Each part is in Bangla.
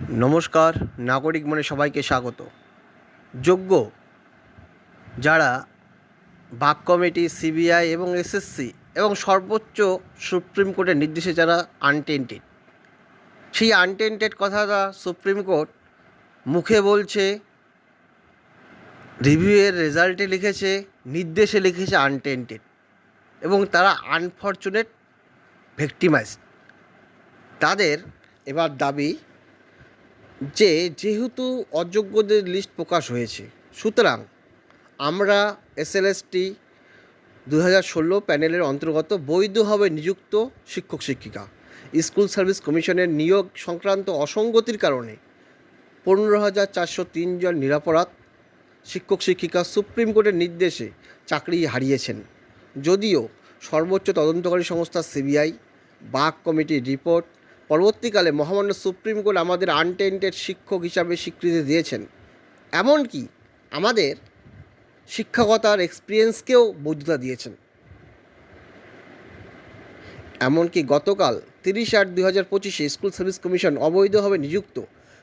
নমস্কার, নাগরিক মনে সবাইকে স্বাগত। যোগ্য যারা বাক কমিটি, সিবিআই এবং এসএসসি এবং সর্বোচ্চ সুপ্রিম কোর্টের নির্দেশে যারা আনটেন্টেড সেই আনটেন্টেড কথাটা সুপ্রিম কোর্ট মুখে বলছে রিভিউয়ের রেজাল্টে লিখেছে, নির্দেশে লিখেছে আনটেন্টেড এবং তারা আনফর্চুনেট ভেক্টিমাইজ তাদের এবার দাবি যে যেহেতু অযোগ্যদের লিস্ট প্রকাশ হয়েছে, সুতরাং আমরা এসএলএসটি দু হাজার ষোলো প্যানেলের অন্তর্গত বৈধভাবে নিযুক্ত শিক্ষক শিক্ষিকা, স্কুল সার্ভিস কমিশনের নিয়োগ সংক্রান্ত অসঙ্গতির কারণে পনেরো হাজার চারশো তিনজন নিরাপরাধ শিক্ষক শিক্ষিকা সুপ্রিম কোর্টের নির্দেশে চাকরি হারিয়েছেন। যদিও সর্বোচ্চ তদন্তকারী সংস্থা সিবিআই বাক কমিটির রিপোর্ট পরবর্তীকালে মহামান্য সুপ্রিম কোর্ট আমাদের আনটেন্টেড শিক্ষক হিসাবে স্বীকৃতি দিয়েছেন। এমনকি আমাদের শিক্ষকতার এক্সপিরিয়েন্সকেও বৈধতা দিয়েছেন। এমনকি গতকাল তিরিশ আট দুই হাজার পঁচিশে স্কুল সার্ভিস কমিশন অবৈধভাবে নিযুক্ত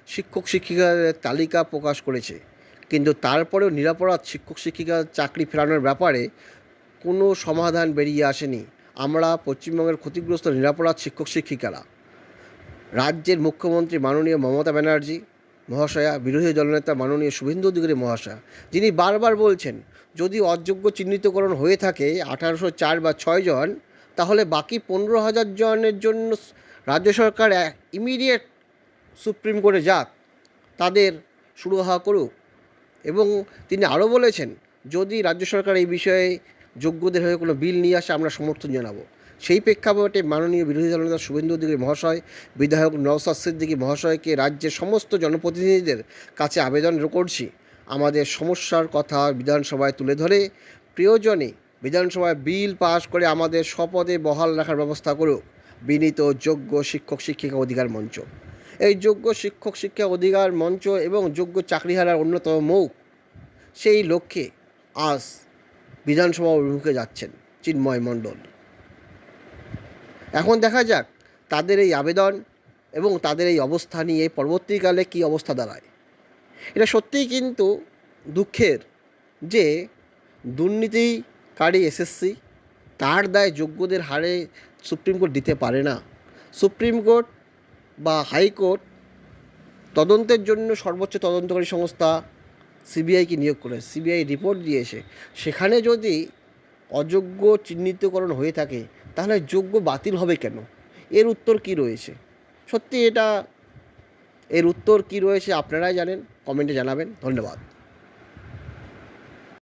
শিক্ষক শিক্ষিকাদের তালিকা প্রকাশ করেছে। কিন্তু তারপরেও নিরাপরাধ শিক্ষক শিক্ষিকার চাকরি ফেরানোর ব্যাপারে কোনো সমাধান বেরিয়ে আসেনি। আমরা পশ্চিমবঙ্গের ক্ষতিগ্রস্ত নিরাপরাধ শিক্ষক শিক্ষিকারা। রাজ্যের মুখ্যমন্ত্রী মাননীয় মমতা ব্যানার্জি, মহাশয়া, বিরোধী দলনেতা মাননীয় শুভেন্দু অধিকারী মহাশয়া, যিনি বারবার বলছেন, যদি অযোগ্য চিহ্নিতকরণ হয়ে থাকে আঠারোশো চার বা ছয় জন, তাহলে বাকি পনেরো হাজার জনের জন্য রাজ্য সরকার ইমিডিয়েট সুপ্রিম কোর্টে যাক, তাদের সুরাহা করুক। এবং তিনি আরও বলেছেন, যদি রাজ্য সরকার এই বিষয়ে যোগ্যদের হয়ে কোনো বিল নিয়ে আসে, আমরা সমর্থন জানাব। সেই প্রেক্ষাপটে মাননীয় বিরোধী দলনেতা শুভেন্দু অধিকারী মহাশয়, বিধায়ক নওসাদ সিদ্দিকী মহাশয়কে রাজ্যের সমস্ত জনপ্রতিনিধিদের কাছে আবেদন করছি। আমাদের সমস্যার কথা বিধানসভায় তুলে ধরে প্রয়োজনে বিধানসভায় বিল পাশ করে আমাদের স্বপদে বহাল রাখার ব্যবস্থা করুক। বিনীত যোগ্য শিক্ষক, শিক্ষিকা অধিকার মঞ্চ। এই যোগ্য শিক্ষক শিক্ষা অধিকার মঞ্চ এবং যোগ্য চাকরিহারার অন্যতম মৌক সেই লক্ষ্যে আজ বিধানসভা অভিমুখে যাচ্ছেন চিন্ময় মণ্ডল। এখন দেখা যাক তাদের এই আবেদন এবং তাদের এই অবস্থা নিয়ে পরবর্তীকালে কী অবস্থা দাঁড়ায়। এটা সত্যিই কিন্তু দুঃখের যে দুর্নীতিকারী এসএসসি তার দায় যোগ্যদের হারে সুপ্রিম কোর্ট দিতে পারে না। সুপ্রিম কোর্ট বা হাইকোর্ট তদন্তের জন্য সর্বোচ্চ তদন্তকারী সংস্থা সিবিআইকে নিয়োগ করে সিবিআই রিপোর্ট দিয়েছে। সেখানে যদি অযোগ্য চিহ্নিতকরণ হয়ে থাকে, তাহলে যোগ্য বাতিল হবে কেন? এর উত্তর কি রয়েছে? সত্যি এটা এর উত্তর কি রয়েছে আপনারাই জানেন, কমেন্টে জানাবেন। ধন্যবাদ।